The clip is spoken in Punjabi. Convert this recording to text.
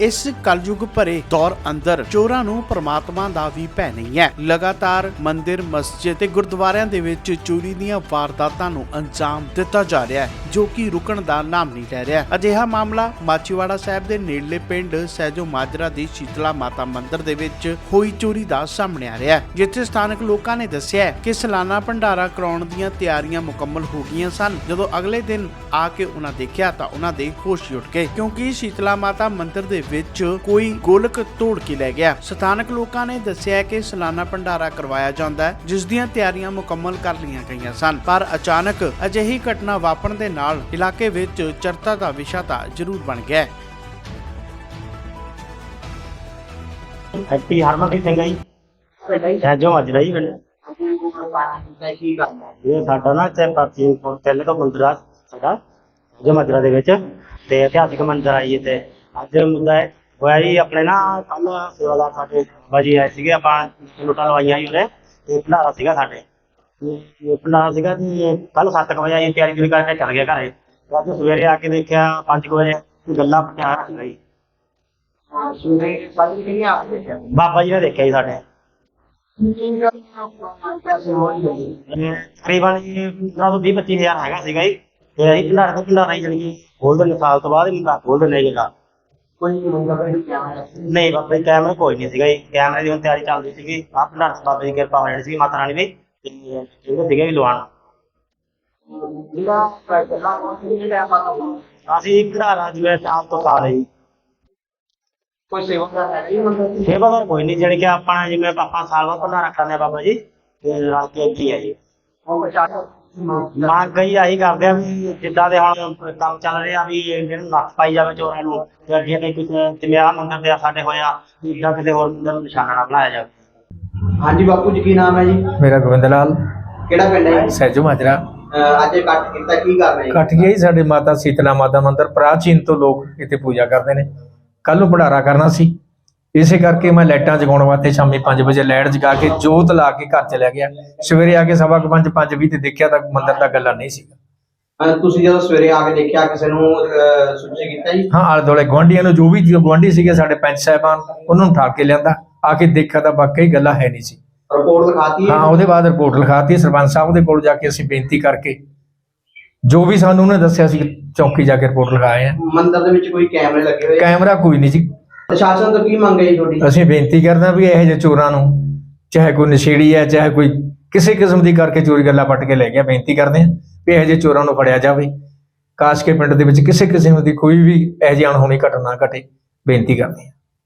ਇਸ ਕਲਯੁਗ ਭਰੇ ਦੌਰ ਅੰਦਰ ਚੋਰਾਂ ਨੂੰ ਪ੍ਰਮਾਤਮਾ ਦਾ ਵੀ ਭੈ ਨਹੀਂ ਹੈ। ਲਗਾਤਾਰ ਮੰਦਿਰ, ਮਸਜਿਦ ਤੇ ਗੁਰਦੁਆਰਿਆਂ ਦੇ ਵਿੱਚ ਚੋਰੀ ਦੀਆਂ ਵਾਰਦਾਤਾਂ ਨੂੰ ਅੰਜਾਮ ਦਿੱਤਾ ਜਾ ਰਿਹਾ ਹੈ, ਜੋ ਕਿ ਰੁਕਣ ਦਾ ਨਾਮ ਨਹੀਂ ਲੈ ਰਿਹਾ। ਅਜਿਹਾ ਮਾਮਲਾ ਮਾਚੀਵਾੜਾ ਸਾਹਿਬ ਦੇ ਨੇੜਲੇ ਪਿੰਡ ਸਹਿਜੋ ਮਾਜਰਾ ਦੀ ਸ਼ੀਤਲਾ ਮਾਤਾ ਮੰਦਿਰ ਦੇ ਵਿੱਚ ਹੋਈ ਚੋਰੀ ਦਾ ਸਾਹਮਣੇ ਆ ਰਿਹਾ ਹੈ, ਜਿੱਥੇ ਸਥਾਨਕ ਲੋਕਾਂ ਨੇ ਦੱਸਿਆ ਕਿ ਸਾਲਾਨਾ ਭੰਡਾਰਾ ਕਰਾਉਣ ਦੀਆਂ ਤਿਆਰੀਆਂ ਮੁਕੰਮਲ ਹੋ ਗਈਆਂ ਸਨ। ਜਦੋਂ ਅਗਲੇ ਦਿਨ ਆ ਕੇ ਉਹਨਾਂ ਦੇਖਿਆ ਤਾਂ ਉਹਨਾਂ ਦੇ ਹੋਸ਼ ਹੀ ਉੱਡ ਗਏ, ਕਿਉਂਕਿ ਸ਼ੀਤਲਾ ਮਾਤਾ ਮੰਦਿਰ ਦੇ ਵਿੱਚ ਕੋਈ ਗੋਲਕ ਤੋੜ ਕੇ ਲੈ ਗਿਆ। ਸਥਾਨਕ ਲੋਕਾਂ ਨੇ ਦੱਸਿਆ ਕਿ ਸਾਲਾਨਾ ਭੰਡਾਰਾ ਕਰਵਾਇਆ ਜਾਂਦਾ ਹੈ, ਜਿਸ ਦੀਆਂ ਤਿਆਰੀਆਂ ਮੁਕੰਮਲ ਕਰ ਲਈਆਂ ਗਈਆਂ ਸਨ। ਪਰ ਅਚਾਨਕ ਅਜਿਹੀ ਘਟਨਾ ਵਾਪਰਨ ਦੇ ਨਾਲ ਇਲਾਕੇ ਵਿੱਚ ਚਰਚਾ ਦਾ ਵਿਸ਼ਾ ਤਾਂ ਜ਼ਰੂਰ ਬਣ ਗਿਆ ਹੈ। ਹਰਮਨਪ੍ਰੀਤ ਸਿੰਘ ਹੈ ਜੀ। ਸਹਿਜੋ ਮਜਰਾ ਜੀ ਪਿੰਡ। ਇਹ ਸਾਡਾ ਨਾ ਇੱਥੇ ਪ੍ਰਾਚੀਨ ਤੋਂ ਮੰਦਿਰ ਆ, ਸਾਡਾ ਜੋ ਮਜਰਾ ਦੇ ਵਿੱਚ। ਤੇ ਇਤਿਹਾਸਿਕ ਮੰਦਿਰ ਆਈ ਤੇ ਅੱਜ ਮੁੱਦਾ ਹੈ, ਹੋਇਆ ਜੀ ਆਪਣੇ ਨਾ ਕੱਲ ਸੇਵਾਦਾਰ ਸਾਡੇ ਬਾਜੀ ਆਏ ਸੀਗੇ, ਆਪਾਂ ਲੁੱਟਾਂ ਲਵਾਈਆਂ ਜੀ ਉਹਨੇ, ਤੇ ਭੰਡਾਰਾ ਸੀਗਾ ਸਾਡੇ। ਤੇ ਭੰਡਾਰਾ ਸੀਗਾ ਜੀ ਕੱਲ 7 ਵਜੇ ਆਈ ਤਿਆਰੀ ਤਿਉਰੀ ਕਰਕੇ ਚੱਲ ਗਏ ਘਰੇ। ਤੇ ਅੱਜ ਸਵੇਰੇ ਆ ਕੇ ਦੇਖਿਆ 5 ਵਜੇ ਗੱਲਾਂ ਪਟਿਆ ਸੀਗਾ ਜੀ ਬਾਬਾ ਜੀ ਨੇ ਦੇਖਿਆ ਜੀ ਸਾਡੇ। ਤਕਰੀਬਨ ਜੀ ਉਹਨਾਂ ਤੋਂ 20 25000 ਹੈਗਾ ਸੀਗਾ ਜੀ। ਤੇ ਅਸੀਂ ਭੰਡਾਰ ਤੋਂ ਭੰਡਾਰਾ ਹੀ ਜਾਣੀ ਗੋਲਡਨ ਸਾਲ ਤੋਂ ਬਾਅਦ ਹੀ ਮੁੰਡਾ ਗੋਲਡਨ ਨਹੀਂ ਨਹੀਂ ਬਾਬਾ ਜੀ ਕੈਮਰਾ ਕੋਈ ਨਹੀਂ ਸੀਗਾ ਜੀ। ਕੈਮਰੇ ਦੀ ਹੁਣ ਤਿਆਰੀ ਚੱਲਦੀ ਸੀਗੀ ਭੰਡਾਰ ਤੋਂ ਬਾਬਾ ਦੀ ਕਿਰਪਾ ਹੋ ਜਾਣੀ ਸੀ ਮਾਤਾ ਰਾਣੀ ਦੀ ਤੇ ਇਹਦੇ ਸੀਗੇ ਵੀ ਲਵਾਣ ਅਸੀਂ ਭੰਡਾਰਾ ਜਿਵੇਂ ਸਾਲ ਤੋਂ ਸਾਲ ਹੈ। ਜੀ ਸੇਵਾਦਾਰ ਕੋਈ ਨਹੀਂ ਜਿਹੜੇ ਕਿ ਆਪਾਂ ਜਿਵੇਂ ਆਪਾਂ ਸਾਲ ਬਾਅਦ ਭੰਡਾਰਾ ਕਰਦੇ ਆ ਬਾਬਾ ਜੀ ਤੇ ਰਲ ਕੇ ਕੀ ਹੈ ਜੀ। ਮੰਗ ਗਈ ਆਹੀ ਕਰਦੇ ਆ ਵੀ ਜਿੱਦਾਂ ਦੇ ਹੁਣ ਕੰਮ ਚੱਲ ਰਿਹਾ ਵੀ ਇਹਨਾਂ ਨੂੰ ਨੱਥ ਪਾਈ ਜਾਵੇ ਚੋਰਾਂ ਨੂੰ ਤੇ ਅੱਗੇ ਤੇ ਕਿਸੇ ਜਿਵੇਂ ਆਹ ਮੰਦਰ ਤੇ ਸਾਡੇ ਹੋਇਆ ਇਦਾਂ ਕਿਤੇ ਹੋਰ ਮੰਦਰ ਨੂੰ ਨਿਸ਼ਾਨਾ ਨਾ ਬਣਾਇਆ ਜਾਵੇ। ਹਾਂਜੀ ਬਾਪੂ ਜੀ ਕੀ ਨਾਮ ਹੈ ਜੀ? ਮੇਰਾ ਗੋਬਿੰਦ ਲਾਲ। ਕਿਹੜਾ ਪਿੰਡ ਹੈ ਜੀ? ਸਹਿਜੋ ਮਾਜਰਾ। ਅਹ ਅੱਜ ਇਕੱਠ ਕੀਤਾ ਕੀ ਕਰਨਾ ਹੈ? ਕੱਠ ਗਿਆ ਹੀ ਸਾਡੇ ਮਾਤਾ ਸੀਤਲਾ ਮਾਤਾ ਮੰਦਿਰ ਪ੍ਰਾਚੀਨ ਤੋਂ ਲੋਕ ਇੱਥੇ ਪੂਜਾ ਕਰਦੇ ਨੇ। ਕੱਲ ਨੂੰ ਭੰਡਾਰਾ ਕਰਨਾ ਸੀ। ਇਸੇ ਕਰਕੇ ਮੈਂ ਲਾਈਟਾਂ ਜਗਾਉਣ ਵਾਸਤੇ ਸ਼ਾਮੀ 5 ਵਜੇ ਲਾਈਟ ਜਗਾ ਕੇ ਜੋਤ ਲਾ ਕੇ ਘਰ ਚਲਿਆ ਗਿਆ। ਸਵੇਰੇ ਆ ਕੇ ਸਵਾ ਕੁ ਪੰਜ ਪੰਜ ਵੀਹ ਤੇ ਦੇਖਿਆ ਤਾਂ ਮੰਦਿਰ ਦਾ ਗੱਲਾ ਨਹੀਂ ਸੀ ਅਹ ਤੁਸੀਂ ਜਦੋਂ ਸਵੇਰੇ ਆ ਕੇ ਦੇਖਿਆ ਕਿਸੇ ਨੂੰ ਅਹ, ਸੂਚਿਤ ਕੀਤਾ ਜੀ? ਹਾਂ ਆਲੇ ਦੁਆਲੇ ਗੁਆਂਢੀਆਂ ਨੂੰ ਜੋ ਵੀ ਗੁਆਂਢੀ ਸੀਗੇ ਸਾਡੇ ਪੰਚ ਸਾਹਿਬਾਨ ਉਹਨਾਂ ਨੂੰ ਠਾਕ ਕੇ ਲਿਆਂਦਾ। ਆ ਕੇ ਦੇਖਿਆ ਤਾਂ ਵਾਕਈ ਗੱਲਾ ਹੈ ਨਹੀਂ ਸੀ। ਰਿਪੋਰਟ ਲਿਖਾਤੀ ਹੈ? ਹਾਂ ਉਹਦੇ ਬਾਅਦ ਰਿਪੋਰਟ ਲਿਖਾਤੀ ਸਰਪੰਚ ਸਾਹਿਬ ਦੇ ਕੋਲ ਜਾ ਕੇ ਅਸੀਂ ਬੇਨਤੀ ਕਰਕੇ ਜੋ ਵੀ ਸਾਨੂੰ ਉਹਨੇ ਦੱਸਿਆ ਸੀ ਚੌਕੀ ਜਾ ਕੇ ਰਿਪੋਰਟ ਲਿਖਾਏ ਆ। ਮੰਦਿਰ ਦੇ ਵਿੱਚ ਕੋਈ ਕੈਮਰੇ ਲੱਗੇ ਹੋਏ ਆ? ਕੈਮਰਾ ਕੋਈ ਨਹੀਂ ਸੀ। ਪ੍ਰਸ਼ਾਸਨ ਤੋਂ ਕੀ ਮੰਗ ਹੈ ਜੀ ਤੁਹਾਡੀ? ਅਸੀਂ ਬੇਨਤੀ ਕਰਦੇ ਹਾਂ ਵੀ ਇਹੋ ਜਿਹੇ ਚੋਰਾਂ ਨੂੰ, ਚਾਹੇ ਕੋਈ ਨਸ਼ੇੜੀ ਹੈ, ਚਾਹੇ ਕੋਈ ਕਿਸੇ ਕਿਸਮ ਦੀ ਕਰਕੇ ਚੋਰੀ ਗੱਲਾਂ ਪੱਟ ਕੇ ਲੈ ਗਿਆ ਬੇਨਤੀ ਕਰਦੇ ਹਾਂ ਵੀ ਇਹੋ ਜਿਹੇ ਚੋਰਾਂ ਨੂੰ ਫੜਿਆ ਜਾਵੇ। ਕਾਸ਼ ਕੇ ਪਿੰਡ ਦੇ ਵਿੱਚ ਕਿਸੇ ਕਿਸਮ ਦੀ ਕੋਈ ਵੀ ਇਹੋ ਜਿਹੀ ਅਣਹੋਣੀ ਘਟਨਾ ਘਟੇ, ਬੇਨਤੀ ਕਰਦੇ ਹਾਂ।